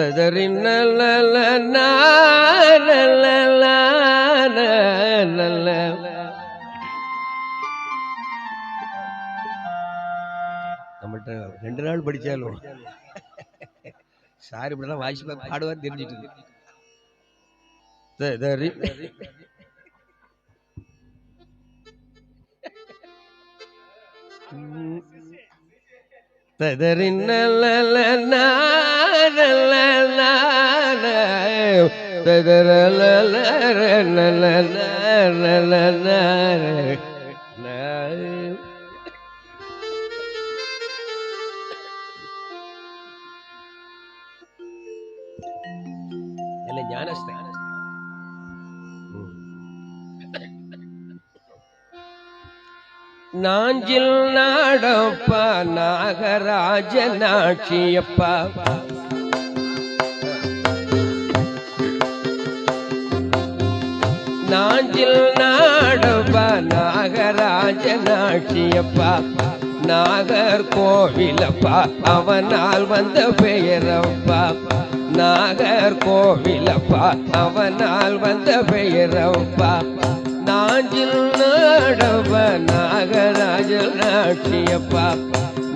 ததறின் ரெண்டு நாள் படித்தாலும் சாரி இப்படிலாம் வாசிப்பா பாடுவார் தெரிஞ்சிட்டு ததறி ததறின் நல்ல അല്ല നാടപ്പ നാഗരാജനാക്ഷിയപ്പ நாஞ்சில் நாடப்பா நாகராஜ நாட்சியப்பா நாகர் கோவிலப்பா அவனால் வந்த பெயரப்பா. நாகர் கோவிலப்பா அவனால் வந்த பெயரப்பா. நாஞ்சில் நாடவ நாகராஜ நாட்டியப்பா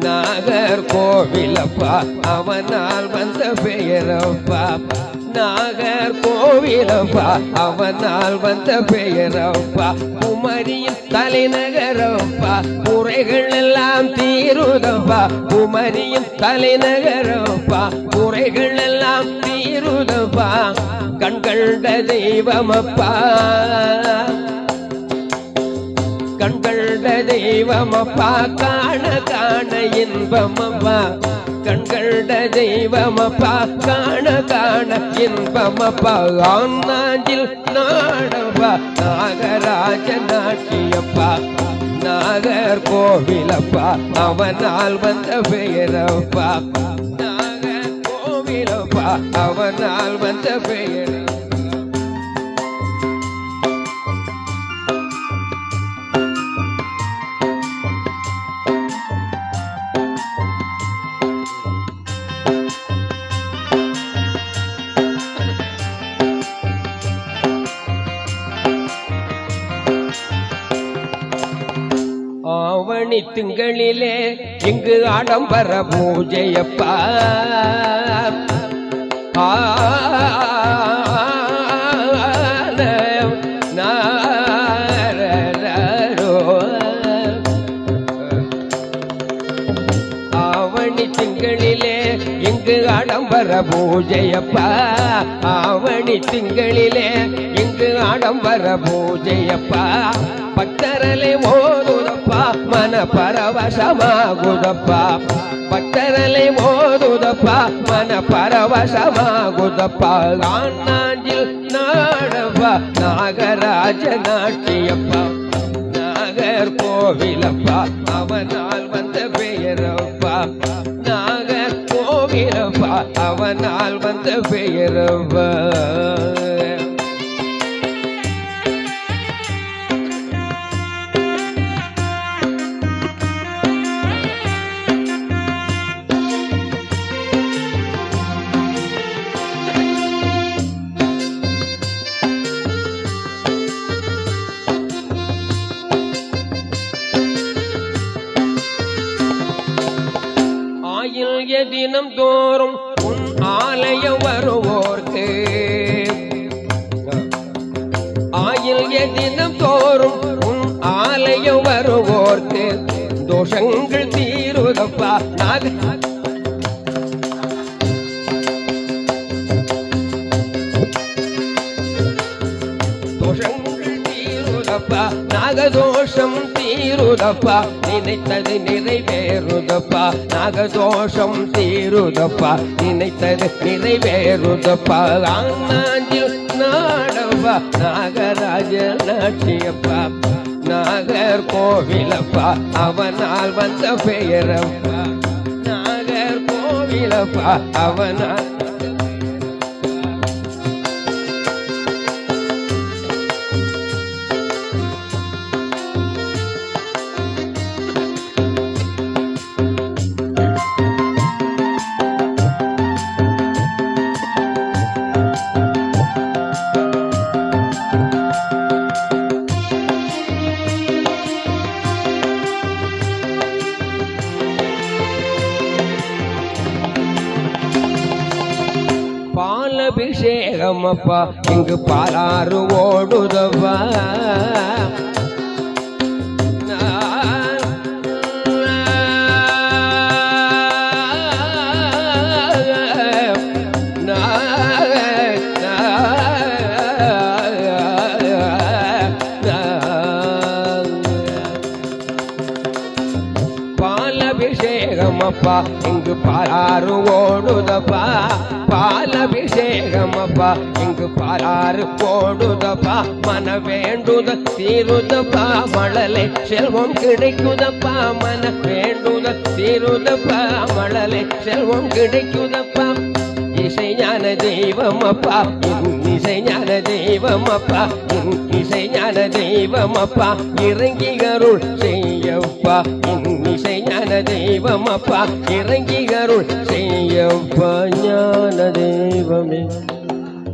நாகர் கோவிலப்பா அவனால் வந்த பெயரப்பா. நாகர் கோவிலப்பா அவனால் வந்த பெயரப்பா. குமரியின் தலைநகரப்பா குறைகள் எல்லாம் தீருதப்பா. குமரியின் தலைநகரப்பா குறைகள் எல்லாம் தீருதப்பா. கண்கண்ட தெய்வமப்பா. கண்கண்ட தெய்வமப்பா காண காண இன்பமப்பா கண்கண்ட தெய்வமப்பா காண காண இன்பமப்பா ஆனாஞ்சில் நாடப்பா நாகராஜ நாட்டியப்பா நாகர் கோவிலப்பா அவனால் வந்த பெயரப்பா. நாகர் கோவிலப்பா அவனால் வந்த பெயரப்பா மணி திங்களிலே இங்கு ஆடம்பர பூஜையப்பா. ஆ, ஆடம்பர பூஜையப்பா. ஆவணி திங்களிலே இங்கு ஆடம்பர பூஜையப்பா. பக்தரலை ஓதுதப்பா மன பரவசமாகுதப்பா. பக்தரலை ஓதுதப்பா மன பரவசமாகுதப்பா. ஆனாஞ்சில் நாடப்பா நாகராஜ நாட்டியப்பா. நாகர் கோவிலப்பா. அவனால் வந்த பெயரப்பா. நாகர் கோவிலப்பா. அவனால் வந்த பெயரப்பா. ஆயில் எதினம் தோறும் உன் ஆலயம் வருவோர்க்கு. ஆயில் எதினம் தோறும் உன் ஆலயம் வருவோர்க்கு. தோஷங்கள் தீருதப்பா நாக. தோஷங்கள் தீருதப்பா நாகதோஷம் தீருதப்பா நினைத்தது நிறைவேறுதப்பா. நாகதோஷம் தீருதப்பா நினைத்தது நிறைவேறுதப்பா. ஆனாஞ்சில் நாடப்பா நாகராஜ நாட்டியப்பா நாகர் கோவிலப்பா அவனால் வந்த பெயரப்பா நாகர் கோவிலப்பா அவனால் அபிஷேகமப்பா இங்கு பாலாறு ஓடுதவா. பாலபிஷேகமப்பா இங்கு பாலாறு ஓடுதப்பா. பால் பாலபிஷேகமப்பா இங்கு பாலாறு ஓடுதப்பா. மன வேண்டுத தீருதப்பா மழலை செல்வம் கிடைக்குதப்பா. மன வேண்டுத தீருதப்பா மழலை செல்வம் கிடைக்குதப்பா. இசை ஞான தெய்வம் அப்பா இசை ஞான தெய்வம் அப்பா இசை ஞான தெய்வம் அப்பா இறங்கி கருள் செய்யப்பா. இசை ஞான தெய்வம். அப்பா இறங்கி கருள் செய்யப்பா ஞான தெய்வமே.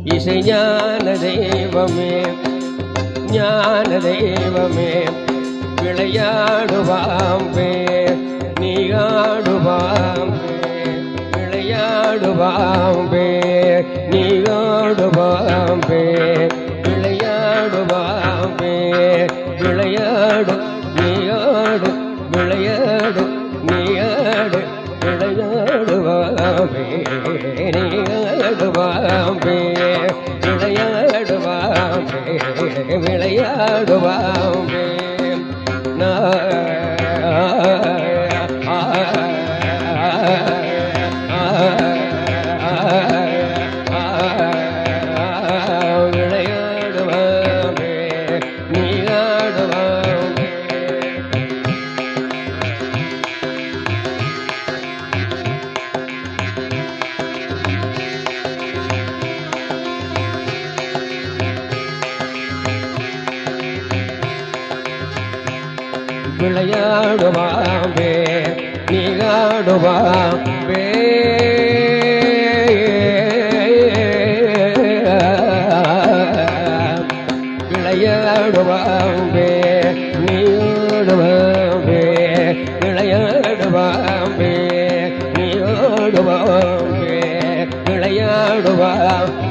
இசை ஞான தெய்வமே. ஞான தெய்வமே விளையாடுவாம்பே நீ ஆடுவாம்பே விளையாடுவாம்பே நீ ஆடுவாம்பே விளையாடுவாம்பே விளையாடு நீ ஆடு விளையாடு நீ ஆடு விளையாடுவாம்பே நீ ஆடுவாம்பே விளையாடுவாம்பே விளையாடுவாம்பே. நான் விளையாடுவாம்பே நீகாடுவாம்பே விளையாடுவாம்பே நீடுவாம்பே விளையாடுவாம்பே நீடுவாம்பே விளையாடுவாம்பே